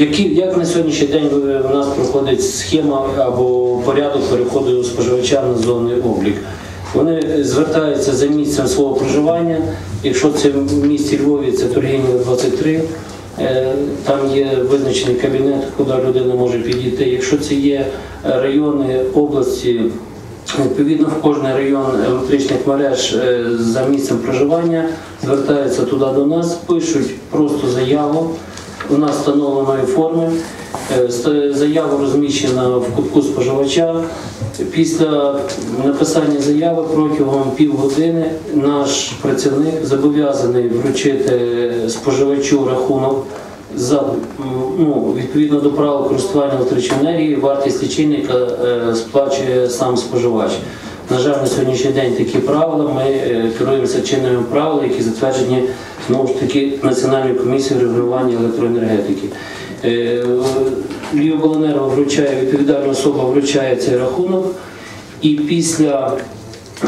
Які, як на сьогоднішній день у нас проходить схема або порядок переходу споживача на зонний облік? Вони звертаються за місцем свого проживання. Якщо це в місті Львові, це Тургенєва 23, е, там є визначений кабінет, куди людина може підійти. Якщо це є райони області, Відповідно, в кожний район електричних мереж е, за місцем проживання звертаються туди до нас, пишуть просто заяву. У нас встановленої форми. Е, Заява розміщена в кутку споживача. Після написання заяви протягом півгодини наш працівник зобов'язаний вручити споживачу рахунок за ну, відповідно до правил користування електричної енергії, вартість лічильника е, сплачує сам споживач. На жаль, на сьогоднішній день такі правила. Ми е, керуємося чинними правилами, які затверджені знову ж таки Національною комісією регулювання електроенергетики. Е, Львівобленерго вручає відповідальна особа вручає цей рахунок, і після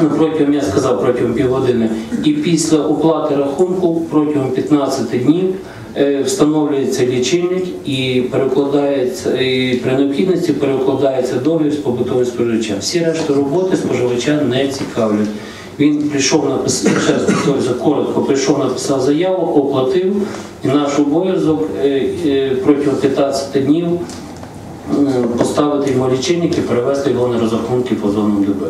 Ну, протягом, я сказав, протягом півгодини. І після оплати рахунку протягом 15 днів встановлюється лічильник і перекладається, і при необхідності перекладається договір з побутовим споживачем. Всі решта роботи споживача не цікавлять. Він прийшов написав, коротко прийшов, написав заяву, оплатив, і наш обов'язок е, е, протягом 15 днів е, поставити йому лічильник і перевести його на розрахунки по зонам доби.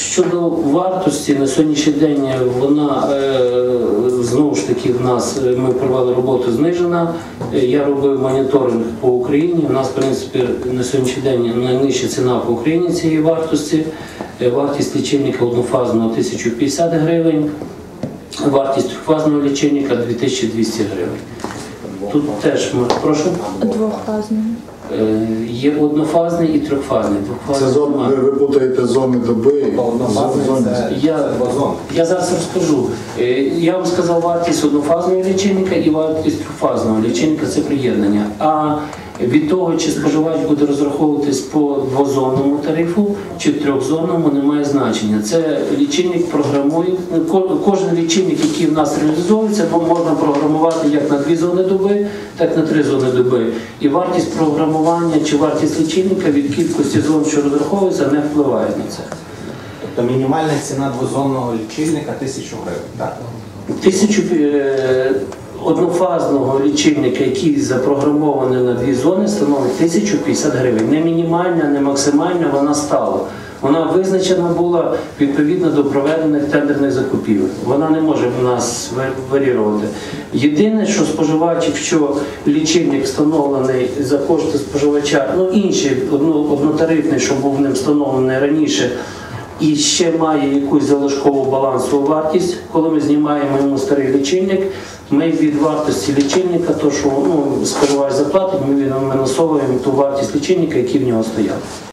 Щодо вартості, на сьогоднішній день вона е, знову ж таки в нас е, ми провели роботу знижена. Е, Я робив моніторинг по Україні. У нас, в принципі, на сьогоднішній день найнижча ціна по Україні цієї вартості. Е, Вартість лічильника однофазного 1050 гривень, вартість трьохфазного лічильника 2200 гривень. Тут теж ми прошу. Двохфазний. Е, Є однофазний і трьохфазний. Це Двохфазний зони, немає. ви, ви путаєте зони доби. Однофазний зони- це Я, вазон. я зараз розкажу. Е, Я вам сказав вартість однофазного лічильника і вартість трьохфазного лічильника це приєднання. А від того, чи споживач буде розраховуватись по двозонному тарифу чи трьохзонному, не має значення. Це лічильник програмує. Кожен лічильник, який в нас реалізовується, можна програмувати як на дві зони доби, так і на три зони доби. І вартість програмування чи вартість лічильника від кількості зон, що розраховується, не впливає на це. Тобто мінімальна ціна двозонного лічильника 1000 гривень. Так? Тисячу е, однофазного лічильника, який запрограмований на дві зони, становить 1050 гривень. Не мінімальна, не максимальна, вона стала. Вона визначена була відповідно до проведених тендерних закупівель. Вона не може в нас ва- варірувати. Єдине, що споживач, якщо лічильник встановлений за кошти споживача, ну інший однотарифний, що був ним встановлений раніше, і ще має якусь залишкову балансову вартість. Коли ми знімаємо йому старий лічильник, ми від вартості лічильника, то що ну, споживач заплатить, ми мінусовуємо ту вартість лічильника, який в нього стояв.